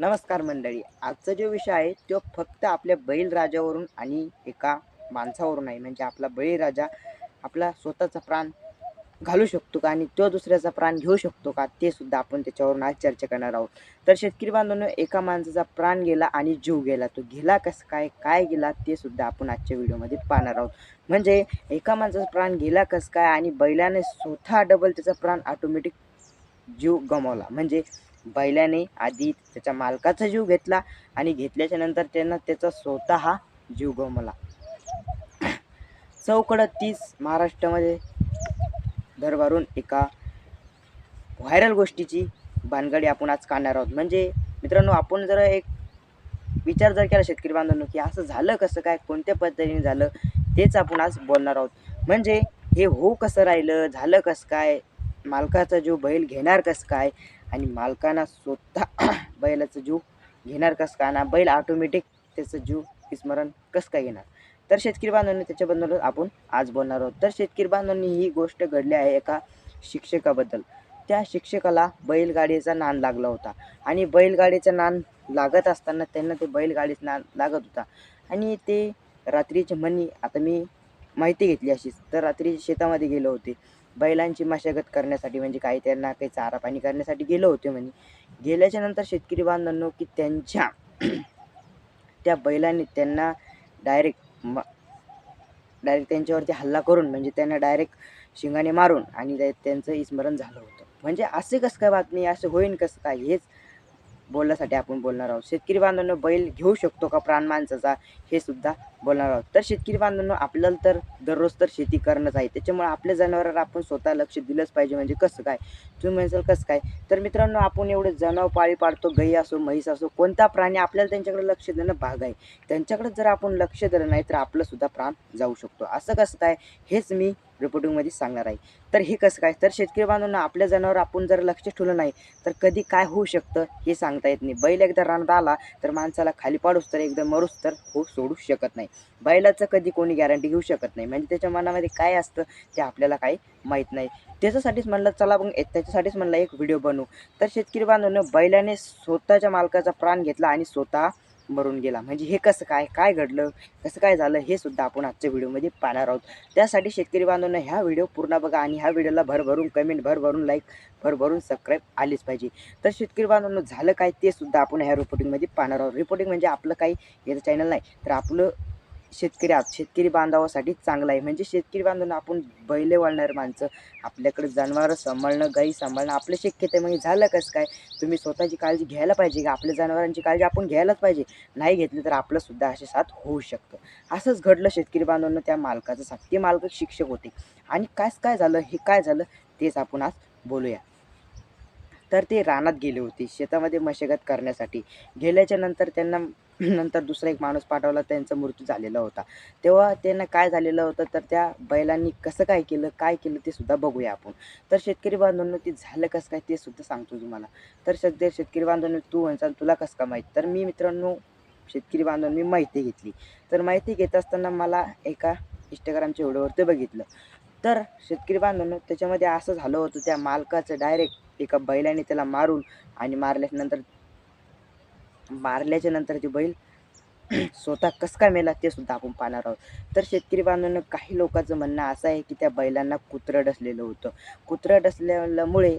नमस्कार मंडळी. आजचा जो विषय आहे तो फक्त आपल्या बैलराजावरून आणि एका माणसावरून आहे म्हणजे आपला बळीराजा आपला स्वतःचा प्राण घालू शकतो का आणि तो दुसऱ्याचा प्राण घेऊ शकतो का ते सुद्धा आपण त्याच्यावरून आज चर्चा करणार आहोत. तर शेतकरी बांधवांनो एका माणसाचा प्राण गेला आणि जीव गेला. तो गेला कसं काय काय गेला ते सुद्धा आपण आजच्या व्हिडिओमध्ये पाहणार आहोत. म्हणजे एका माणसाचा प्राण गेला कसं काय आणि बैलाने स्वतः डबल त्याचा प्राण ऑटोमॅटिक जीव गमावला. म्हणजे बैलाने आधी त्याच्या मालकाचा जीव घेतला आणि घेतल्याच्या नंतर त्यांना त्याचा स्वतः हा जीव गमला चौकडं तीस महाराष्ट्रामध्ये दरबारून एका व्हायरल गोष्टीची भानगडी आपण आज काढणार आहोत. म्हणजे मित्रांनो आपण जर एक विचार जर केला शेतकरी बांधवांनो की असं झालं कसं काय कोणत्या पद्धतीने झालं तेच आपण आज बोलणार आहोत. म्हणजे हे हो कसं राहिलं झालं कसं काय मालकाचा जीव बैल घेणार कसं काय? आणि मालकांना स्वतः बैलाचा जीव घेणार कसं काय? ना बैल ऑटोमॅटिक त्याचं जीव स्मरण कसं काय घेणार तर शेतकरी बांधवांनी त्याच्याबद्दल आपण आज बोलणार आहोत. तर शेतकरी बांधवांनी ही गोष्ट घडली आहे एका शिक्षकाबद्दल. त्या शिक्षकाला बैलगाडीचा नान लागला होता. आणि बैलगाडीचा नान लागत असताना त्यांना ते बैलगाडीचं नान लागत होता. आणि ते रात्रीचे म्हणी आता मी माहिती घेतली अशीच तर रात्री शेतामध्ये गेलो होते. बैलांची मशागत करण्यासाठी म्हणजे काही त्यांना काही चारा पाणी करण्यासाठी गेलो होते म्हणे. गेल्याच्यानंतर शेतकरी बांधवांनो की त्यांच्या त्या बैलांनी त्यांना डायरेक्ट म डायरेक्ट त्यांच्यावरती हल्ला करून म्हणजे त्यांना डायरेक्ट शिंगाने मारून आणि त्या- त्यांचं स्मरण झालं होतं. म्हणजे असे कसं काय बातमी असं होईन कसं काय हेच बोलण्यासाठी आपण बोलणार आहोत. शेतकरी बांधवांनो बैल घेऊ शकतो का प्राण माणसाचा हे सुद्धा बोलणार आहोत. तर शेतकरी बांधवांनो आपल्याला तर दररोज तर शेती करणंच आहे. त्याच्यामुळे आपल्या जनावरांवर आपण स्वतः लक्ष दिलंच पाहिजे. म्हणजे कसं काय? तुम्ही म्हणसाल कसं काय? तर मित्रांनो आपण एवढे जनावर पाळी पाळतो गाई असो म्हैस असो कोणता प्राणी आपल्याला त्यांच्याकडे लक्ष देणं भाग आहे. त्यांच्याकडे जर आपण लक्ष दिलं नाही तर आपलंसुद्धा प्राण जाऊ शकतो. असं कसं काय? हेच मी रिपोर्टिंगमध्ये सांगणार आहे. तर हे कसं काय? तर शेतकरी बांधवांना आपल्या जनावर आपण जर लक्ष ठेवलं नाही तर कधी काय होऊ शकतं हे सांगता येत नाही. बैल एकदा रानात आला तर माणसाला खाली पाडूस तर एकदा मरूस तर हो सोडू शकत नाही. बैलाचं कधी कोणी गॅरंटी घेऊ शकत नाही. म्हणजे त्याच्या मनामध्ये काय असतं ते आपल्याला काही माहीत नाही. त्याच्यासाठीच म्हणलं चला मग त्याच्यासाठीच म्हणलं एक व्हिडिओ बनवू. तर शेतकरी बांधवनं बैलाने स्वतःच्या मालकाचा प्राण घेतला आणि स्वतः मरून गेला. म्हणजे हे कसं काय काय घडलं कसं काय झालं हे सुद्धा आपण आजच्या व्हिडिओमध्ये पाहणार आहोत. त्यासाठी शेतकरी बांधवांना ह्या व्हिडिओ पूर्ण बघा आणि ह्या व्हिडिओला भरभरून कमेंट भरभरून लाईक भरभरून सबस्क्राईब आलीच पाहिजे. तर शेतकरी बांधवनं झालं काय ते सुद्धा आपण ह्या रिपोर्टिंगमध्ये पाहणार आहोत. रिपोर्टिंग म्हणजे आपलं काही याचं चॅनल नाही तर आपलं शेतकरी आहात शेतकरी बांधवासाठी चांगलं आहे. म्हणजे शेतकरी बांधवांना आपण बैले वळणारे माणसं आपल्याकडे जनावरं सांभाळणं गाई सांभाळणं आपलं शक्य आहे. मग झालं कसं काय? तुम्ही स्वतःची काळजी घ्यायला पाहिजे का? आपल्या जनावरांची काळजी आपण घ्यायलाच पाहिजे. नाही घेतली तर आपलंसुद्धा असे साथ होऊ शकतं. असंच घडलं शेतकरी बांधवांना त्या मालकाचं साथ. ते मालक शिक्षक होते. आणि कायच काय झालं? हे काय झालं? तेच आपण आज बोलूया. तर ते रानात गेले होते शेतामध्ये मशागत करण्यासाठी. गेल्याच्यानंतर त्यांना नंतर दुसरा एक माणूस पाठवला त्यांचा मृत्यू झालेला होता. तेव्हा त्यांना काय झालेलं होतं तर त्या बैलांनी कसं काय केलं काय केलं ते सुद्धा बघूया आपण. तर शेतकरी बांधवांनो ते झालं कसं काय ते सुद्धा सांगतो तुम्हाला. तर सध्या शेतकरी बांधवांनो तू म्हणसाल तुला कसं काय माहीत? तर मी मित्रांनो शेतकरी बांधवांनी माहिती घेतली. तर माहिती घेत असताना मला एका इंस्टाग्रामच्या व्हिडिओवरती बघितलं. तर शेतकरी बांधवांनो त्याच्यामध्ये असं झालं होतं त्या मालकाचं डायरेक्ट एका बैलाने त्याला मारून आणि मारल्यानंतर मारल्याच्या नंतर ते बैल स्वतः कस काय मेला ते सुद्धा आपण पाहणार आहोत. तर शेतकरी बांधवांना काही लोकांचं म्हणणं असं आहे की त्या बैलांना कुत्रं डसलेलं होतं. कुत्रं डसल्यामुळे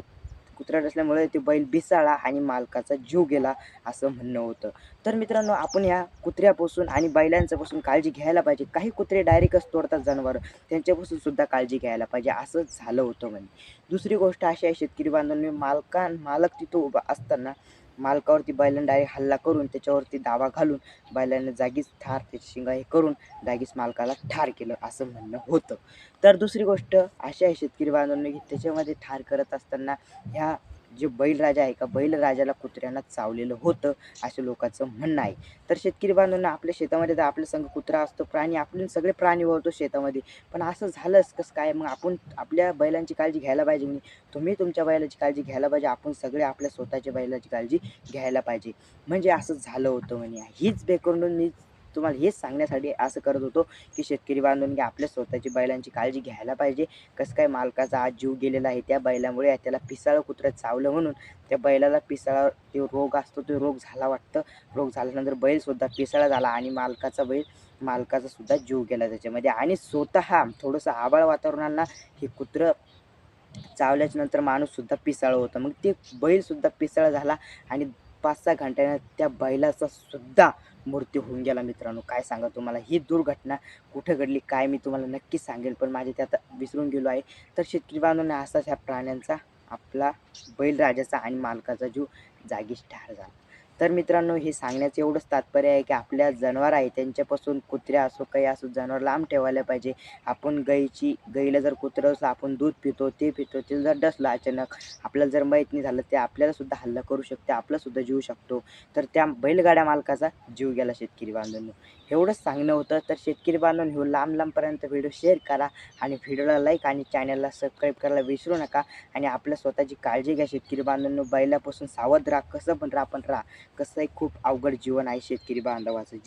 कुत्रा डसल्यामुळे ते बैल बिसाळा आणि मालकाचा जीव गेला असं म्हणणं होतं. तर मित्रांनो आपण या कुत्र्यापासून आणि बैलांच्यापासून काळजी घ्यायला पाहिजे. काही कुत्रे डायरेक्टच तोडतात जनावर. त्यांच्यापासून सुद्धा काळजी घ्यायला पाहिजे. असं झालं होतं म्हणजे दुसरी गोष्ट अशी आहे शेतकरी बांधवांनी मालकां मालक तिथं उभा असताना मालकावरती बैलाने डायरेक्ट हल्ला करून त्याच्यावरती दावा घालून बैलांना जागीच ठार त्याची शिंगा हे करून जागीच मालकाला ठार केलं असं म्हणणं होतं. तर दुसरी गोष्ट अशी आहे शेतकरी बांधवांनी की त्याच्यामध्ये ठार करत असताना ह्या जे बैलराजा आहे का बैलराजाला कुत्र्यांना चावलेलं होतं असं लोकांचं म्हणणं आहे. तर शेतकरी बांधवांना आपल्या शेतामध्ये तर आपल्या संघ कुत्रा असतो प्राणी आपण सगळे प्राणी वळतो शेतामध्ये. पण असं झालंच कसं काय? मग आपण आपल्या बैलांची काळजी घ्यायला पाहिजे की नाही? तुम्ही तुमच्या बैलाची काळजी घ्यायला पाहिजे आपण सगळे आपल्या स्वतःच्या बैलाची काळजी घ्यायला पाहिजे. म्हणजे असं झालं होतं म्हणे. हीच बेकरून मीच तुम्हाला हेच सांगण्यासाठी असं करत होतो की शेतकरी बांधवांनी आपल्या स्वतःची बैलांची काळजी घ्यायला पाहिजे. कसं काय मालकाचा आज जीव गेलेला आहे त्या बैलामुळे त्याला पिसाळं कुत्रं चावलं म्हणून त्या बैलाला पिसाळा तो रोग असतो तो रोग झाला वाटतं. रोग झाल्यानंतर बैलसुद्धा पिसाळा झाला आणि मालकाचा बैल मालकाचा सुद्धा जीव गेला त्याच्यामध्ये. आणि स्वतः थोडंसं आबाळ वातावरणाला हे कुत्रं चावल्याच्या नंतर माणूससुद्धा पिसाळं होतं. मग ते बैलसुद्धा पिसाळा झाला आणि पाच सहा घंट्यानं त्या बैलाचा सुद्धा मृत्यू होऊन गेला मित्रांनो. काय सांगा तुम्हाला? ही दुर्घटना कुठं घडली? काय मी तुम्हाला नक्की सांगेल पण माझे त्यात विसरून गेलो आहे. तर शेतकरी बांधवांना असाच ह्या प्राण्यांचा आपला बैलराजाचा आणि मालकाचा जीव जागीच ठार झाला. तर मित्रांनो हे सांगण्याचं एवढंच तात्पर्य आहे की आपल्या जनावर आहे त्यांच्यापासून कुत्र्या असो काही असो जनावर लांब ठेवायला पाहिजे. आपण गाईची गाईला जर कुत्रं असलं आपण दूध पितो ते पितो ते जर डसलं अचानक आपल्याला जर माहीत नाही झालं ते आपल्यालासुद्धा हल्ला करू शकते आपलासुद्धा जीव शकतो. तर त्या बैलगाड्या मालकाचा जीव गेला शेतकरी बांधवांनो. एवढंच सांगणं होतं. तर शेतकरी बांधवांनो हो लांब लांबपर्यंत व्हिडिओ शेअर करा आणि व्हिडिओला लाईक आणि चॅनलला सबस्क्राईब करायला विसरू नका. आणि आपल्या स्वतःची काळजी घ्या शेतकरी बांधवांनो. बैलापासून सावध राहा कसं पण राहा पण राहा. कसं आहे खूप अवघड जीवन आहे शेतकरी बांधवाचं.